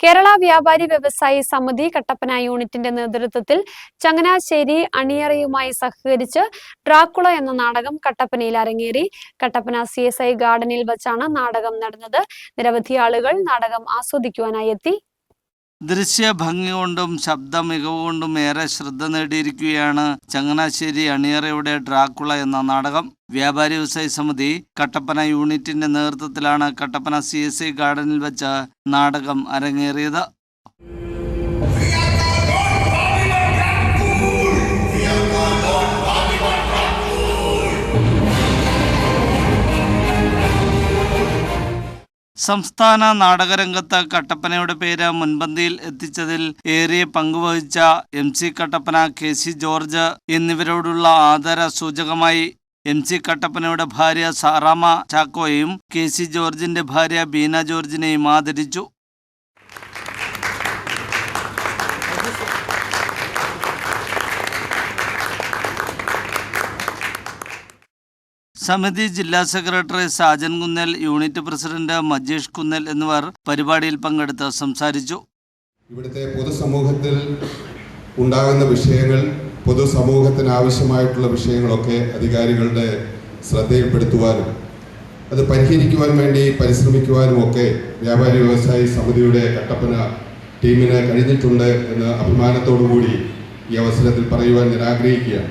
കേരള വ്യാപാരി വ്യവസായി സമിതി കട്ടപ്പന യൂണിറ്റിന്റെ നേതൃത്വത്തിൽ ചങ്ങനാശ്ശേരി അണിയറയുമായി സഹകരിച്ച് ഡ്രാക്കുള എന്ന നാടകം കട്ടപ്പനയിൽ അരങ്ങേറി. കട്ടപ്പന സി ഗാർഡനിൽ വച്ചാണ് നാടകം നടന്നത്. നിരവധി ആളുകൾ നാടകം ആസ്വദിക്കുവാനായി എത്തി. ദൃശ്യ ഭംഗി കൊണ്ടും ശബ്ദ മികവ് കൊണ്ടും ഏറെ ശ്രദ്ധ നേടിയിരിക്കുകയാണ് ചങ്ങനാശ്ശേരി അണിയറയുടെ ഡ്രാക്കുള എന്ന നാടകം. വ്യാപാരി വ്യവസായ സമിതി കട്ടപ്പന യൂണിറ്റിന്റെ നേതൃത്വത്തിലാണ് കട്ടപ്പന സി ഗാർഡനിൽ വെച്ച് നാടകം അരങ്ങേറിയത്. സംസ്ഥാന നാടകരംഗത്ത് കട്ടപ്പനയുടെ പേര് മുൻപന്തിയിൽ എത്തിച്ചതിൽ ഏറിയ പങ്കുവഹിച്ച M C Kattappana K C George എന്നിവരോടുള്ള ആദര സൂചകമായി എം സി കട്ടപ്പനയുടെ ഭാര്യ സാറാമ ചാക്കോയെയും കെ സി ജോർജിന്റെ ഭാര്യ ബീന ജോർജിനെയും ആദരിച്ചു. സമിതി ജില്ലാ secretary Sajan Kunnal unit president Majeesh Kunnal എന്നിവർ പരിപാടിയിൽ പങ്കെടുത്ത് സംസാരിച്ചു. ഇവിടുത്തെ പൊതുസമൂഹത്തിൽ ഉണ്ടാകുന്ന വിഷയങ്ങൾ പൊതുസമൂഹത്തിന് ആവശ്യമായിട്ടുള്ള വിഷയങ്ങളൊക്കെ അധികാരികളുടെ ശ്രദ്ധയിൽപ്പെടുത്തുവാനും അത് പരിഹരിക്കുവാൻ വേണ്ടി പരിശ്രമിക്കുവാനും ഒക്കെ വ്യാപാരി വ്യവസായി സമിതിയുടെ കട്ടപ്പന ടീമിന് കഴിഞ്ഞിട്ടുണ്ട് എന്ന് അഭിമാനത്തോടു കൂടി ഈ അവസരത്തിൽ പറയുവാൻ ഞാൻ ആഗ്രഹിക്കുകയാണ്.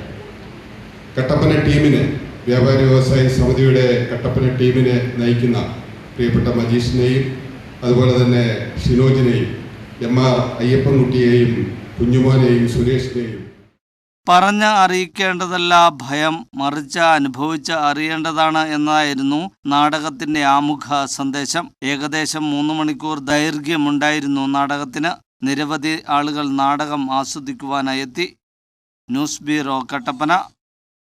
കട്ടപ്പന ടീമിന് വ്യാപാരി വ്യവസായി സമിതിയുടെ കട്ടപ്പന ടീമിനെ നയിക്കുന്ന പ്രിയപ്പെട്ട മജീഷിനെയും അതുപോലെ തന്നെ ഷിനോജിനെയും എം ആർ അയ്യപ്പൻകുട്ടിയെയും കുഞ്ഞുമോനെയും സുരേഷിനെയും. പറഞ്ഞ അറിയിക്കേണ്ടതല്ല ഭയം മറിച്ച് അനുഭവിച്ച് അറിയേണ്ടതാണ് എന്നതായിരുന്നു നാടകത്തിന്റെ ആമുഖ സന്ദേശം. ഏകദേശം മൂന്ന് മണിക്കൂർ ദൈർഘ്യമുണ്ടായിരുന്നു നാടകത്തിന്. നിരവധി ആളുകൾ നാടകം ആസ്വദിക്കുവാനായി എത്തി. News bureau Kattappana.